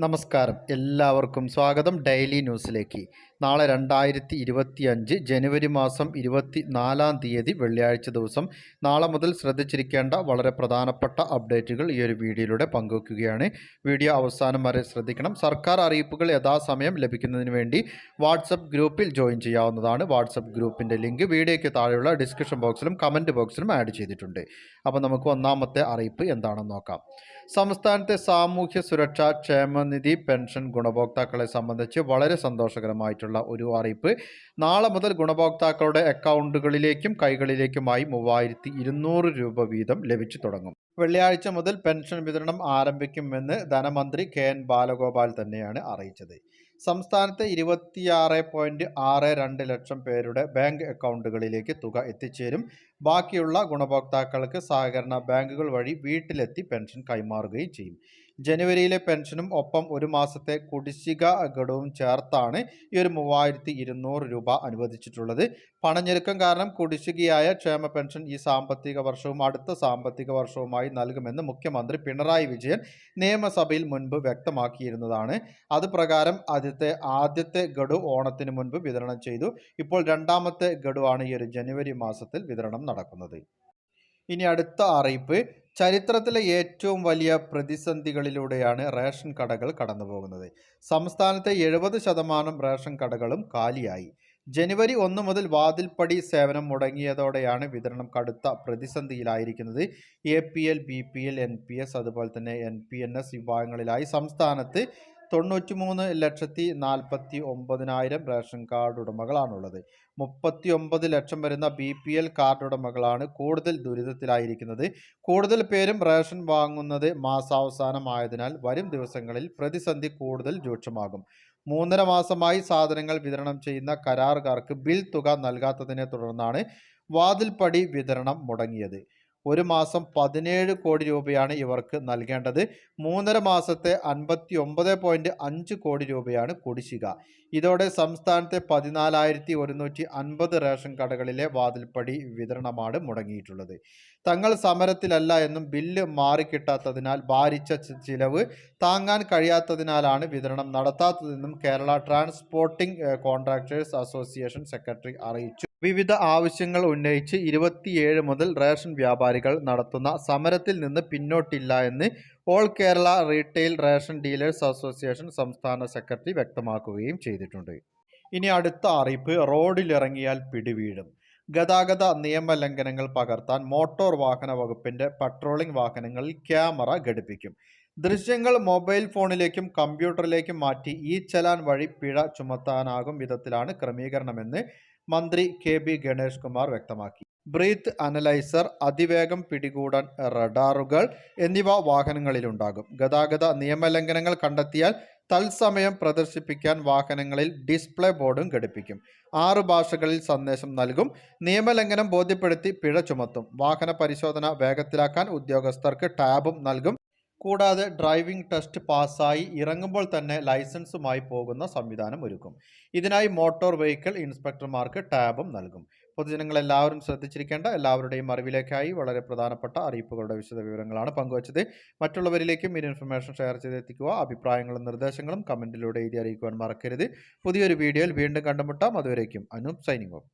നമസ്കാരം. എല്ലാവർക്കും സ്വാഗതം ഡെയിലി ന്യൂസിലേക്ക്. നാളെ രണ്ടായിരത്തി ഇരുപത്തി അഞ്ച് ജനുവരി മാസം ഇരുപത്തി നാലാം തീയതി വെള്ളിയാഴ്ച ദിവസം. നാളെ മുതൽ ശ്രദ്ധിച്ചിരിക്കേണ്ട വളരെ പ്രധാനപ്പെട്ട അപ്ഡേറ്റുകൾ ഈ ഒരു വീഡിയോയിലൂടെ പങ്കുവയ്ക്കുകയാണ് വീഡിയോ അവസാനം വരെ ശ്രദ്ധിക്കണം. സർക്കാർ അറിയിപ്പുകൾ യഥാസമയം ലഭിക്കുന്നതിന് വേണ്ടി വാട്സപ്പ് ഗ്രൂപ്പിൽ ജോയിൻ ചെയ്യാവുന്നതാണ്. വാട്സപ്പ് ഗ്രൂപ്പിന്റെ ലിങ്ക് വീഡിയോയ്ക്ക് താഴെയുള്ള ഡിസ്ക്രിപ്ഷൻ ബോക്സിലും കമന്റ് ബോക്സിലും ആഡ് ചെയ്തിട്ടുണ്ട്. അപ്പോൾ നമുക്ക് ഒന്നാമത്തെ അറിയിപ്പ് എന്താണെന്ന് നോക്കാം. സംസ്ഥാനത്തെ സാമൂഹ്യ സുരക്ഷാ ക്ഷേമനിധി പെൻഷൻ ഗുണഭോക്താക്കളെ സംബന്ധിച്ച് വളരെ സന്തോഷകരമായിട്ടുള്ള ഒരു അറിയിപ്പ്. നാളെ മുതൽ ഗുണഭോക്താക്കളുടെ അക്കൗണ്ടുകളിലേക്കും കൈകളിലേക്കുമായി മൂവായിരത്തി ഇരുന്നൂറ് രൂപ വീതം ലഭിച്ചു തുടങ്ങും. വെള്ളിയാഴ്ച മുതൽ പെൻഷൻ വിതരണം ആരംഭിക്കുമെന്ന് ധനമന്ത്രി കെ എൻ ബാലഗോപാൽ തന്നെയാണ് അറിയിച്ചത്. സംസ്ഥാനത്തെ ഇരുപത്തിയാറ് പോയിന്റ് ആറ് രണ്ട് ലക്ഷം പേരുടെ ബാങ്ക് അക്കൗണ്ടുകളിലേക്ക് തുക എത്തിച്ചേരും. ബാക്കിയുള്ള ഗുണഭോക്താക്കൾക്ക് സഹകരണ ബാങ്കുകൾ വഴി വീട്ടിലെത്തി പെൻഷൻ കൈമാറുകയും ചെയ്യും. ജനുവരിയിലെ പെൻഷനും ഒപ്പം ഒരു മാസത്തെ കുടിശ്ശിക ഘടവും ചേർത്താണ് ഈ ഒരു മൂവായിരത്തി ഇരുന്നൂറ് രൂപ അനുവദിച്ചിട്ടുള്ളത്. പണഞ്ഞെരുക്കം കാരണം കുടിശ്ശികയായ ക്ഷേമ പെൻഷൻ ഈ സാമ്പത്തിക വർഷവും അടുത്ത സാമ്പത്തിക വർഷവുമായി നൽകുമെന്ന് മുഖ്യമന്ത്രി പിണറായി വിജയൻ നിയമസഭയിൽ മുൻപ് വ്യക്തമാക്കിയിരുന്നതാണ്. അത് പ്രകാരം ആദ്യത്തെ ആദ്യത്തെ ഗഡു ഓണത്തിന് മുൻപ് വിതരണം ചെയ്തു. ഇപ്പോൾ രണ്ടാമത്തെ ഗഡുവാണ് ഈ ഒരു ജനുവരി മാസത്തിൽ വിതരണം നടക്കുന്നത്. ഇനി അടുത്ത അറിയിപ്പ്. ചരിത്രത്തിലെ ഏറ്റവും വലിയ പ്രതിസന്ധികളിലൂടെയാണ് റേഷൻ കടകൾ കടന്നു പോകുന്നത് സംസ്ഥാനത്തെ എഴുപത് ശതമാനം റേഷൻ കടകളും കാലിയായി. ജനുവരി ഒന്ന് മുതൽ വാതിൽപ്പടി സേവനം മുടങ്ങിയതോടെയാണ് വിതരണം കടുത്ത പ്രതിസന്ധിയിലായിരിക്കുന്നത്. A P L B P L N P S അതുപോലെ തന്നെ എൻ പി എൻ എസ് വിഭാഗങ്ങളിലായി സംസ്ഥാനത്ത് തൊണ്ണൂറ്റി മൂന്ന് ലക്ഷത്തി നാൽപ്പത്തി ഒമ്പതിനായിരം റേഷൻ കാർഡ് ഉടമകളാണുള്ളത്. മുപ്പത്തി ഒമ്പത് ലക്ഷം വരുന്ന ബി പി എൽ കാർഡ് ഉടമകളാണ് കൂടുതൽ ദുരിതത്തിലായിരിക്കുന്നത്. കൂടുതൽ പേരും റേഷൻ വാങ്ങുന്നത് മാസാവസാനമായതിനാൽ വരും ദിവസങ്ങളിൽ പ്രതിസന്ധി കൂടുതൽ രൂക്ഷമാകും. മൂന്നര മാസമായി സാധനങ്ങൾ വിതരണം ചെയ്യുന്ന കരാറുകാർക്ക് ബിൽ തുക നൽകാത്തതിനെ തുടർന്നാണ് വാതിൽപ്പടി വിതരണം മുടങ്ങിയത്. ഒരു മാസം പതിനേഴ് കോടി രൂപയാണ് ഇവർക്ക് നൽകേണ്ടത്. മൂന്നര മാസത്തെ അൻപത്തി ഒമ്പത് പോയിന്റ് അഞ്ച് കോടി രൂപയാണ് കുടിശ്ശിക. ഇതോടെ സംസ്ഥാനത്തെ പതിനാലായിരത്തി ഒരുന്നൂറ്റി അൻപത് റേഷൻ കടകളിലെ വാതിൽപ്പടി വിതരണമാണ് മുടങ്ങിയിട്ടുള്ളത്. തങ്ങൾ സമരത്തിലല്ല എന്നും ബില്ല് മാറിക്കിട്ടാത്തതിനാൽ ഭാരിച്ച ചിലവ് താങ്ങാൻ കഴിയാത്തതിനാലാണ് വിതരണം നടത്താത്തതെന്നും Kerala transporting contractors association secretary അറിയിച്ചു. വിവിധ ആവശ്യങ്ങൾ ഉന്നയിച്ച് ഇരുപത്തിയേഴ് മുതൽ റേഷൻ വ്യാപാരികൾ നടത്തുന്ന സമരത്തിൽ നിന്ന് പിന്നോട്ടില്ല എന്ന് all Kerala retail ration dealers association സംസ്ഥാന സെക്രട്ടറി വ്യക്തമാക്കുകയും ചെയ്തിട്ടുണ്ട്. ഇനി അടുത്ത അറിയിപ്പ് റോഡിലിറങ്ങിയാൽ പിടിവീഴും. ഗതാഗത നിയമലംഘനങ്ങൾ പകർത്താൻ മോട്ടോർ വാഹന വകുപ്പിന്റെ പട്രോളിംഗ് വാഹനങ്ങളിൽ ക്യാമറ ഘടിപ്പിക്കും. ദൃശ്യങ്ങൾ മൊബൈൽ ഫോണിലേക്കും കമ്പ്യൂട്ടറിലേക്കും മാറ്റി ഈ ചലാൻ വഴി പിഴ ചുമത്താനാകും വിധത്തിലാണ് ക്രമീകരണമെന്ന് മന്ത്രി കെ ബി ഗണേഷ് കുമാർ വ്യക്തമാക്കി. ബ്രീത്ത് അനലൈസർ അതിവേഗം പിടികൂടാൻ റഡാറുകൾ എന്നിവ വാഹനങ്ങളിലുണ്ടാകും. ഗതാഗത നിയമലംഘനങ്ങൾ കണ്ടെത്തിയാൽ തത്സമയം പ്രദർശിപ്പിക്കാൻ വാഹനങ്ങളിൽ ഡിസ്പ്ലേ ബോർഡും ഘടിപ്പിക്കും. ആറ് ഭാഷകളിൽ സന്ദേശം നൽകും. നിയമലംഘനം ബോധ്യപ്പെടുത്തി പിഴ ചുമത്തും. വാഹന പരിശോധന വേഗത്തിലാക്കാൻ ഉദ്യോഗസ്ഥർക്ക് ടാബും നൽകും. കൂടാതെ ഡ്രൈവിംഗ് ടെസ്റ്റ് പാസ്സായി ഇറങ്ങുമ്പോൾ തന്നെ ലൈസൻസുമായി പോകുന്ന സംവിധാനം ഒരുക്കും. ഇതിനായി മോട്ടോർ വെഹിക്കിൾ ഇൻസ്പെക്ടർമാർക്ക് ടാബും നൽകും. പൊതുജനങ്ങൾ എല്ലാവരും ശ്രദ്ധിച്ചിരിക്കേണ്ട എല്ലാവരുടെയും അറിവിലേക്കായി വളരെ പ്രധാനപ്പെട്ട അറിയിപ്പുകളുടെ വിശദ വിവരങ്ങളാണ് പങ്കുവച്ചത്. മറ്റുള്ളവരിലേക്കും ഈ ഇൻഫർമേഷൻ ഷെയർ ചെയ്തെത്തിക്കുക. അഭിപ്രായങ്ങളും നിർദ്ദേശങ്ങളും കമന്റിലൂടെ എഴുതി അറിയിക്കുവാൻ മറക്കരുത്. പുതിയൊരു വീഡിയോയിൽ വീണ്ടും കണ്ടുമുട്ടാം. അതുവരേക്കും അനൂപ് സൈനിങ് ഓഫ്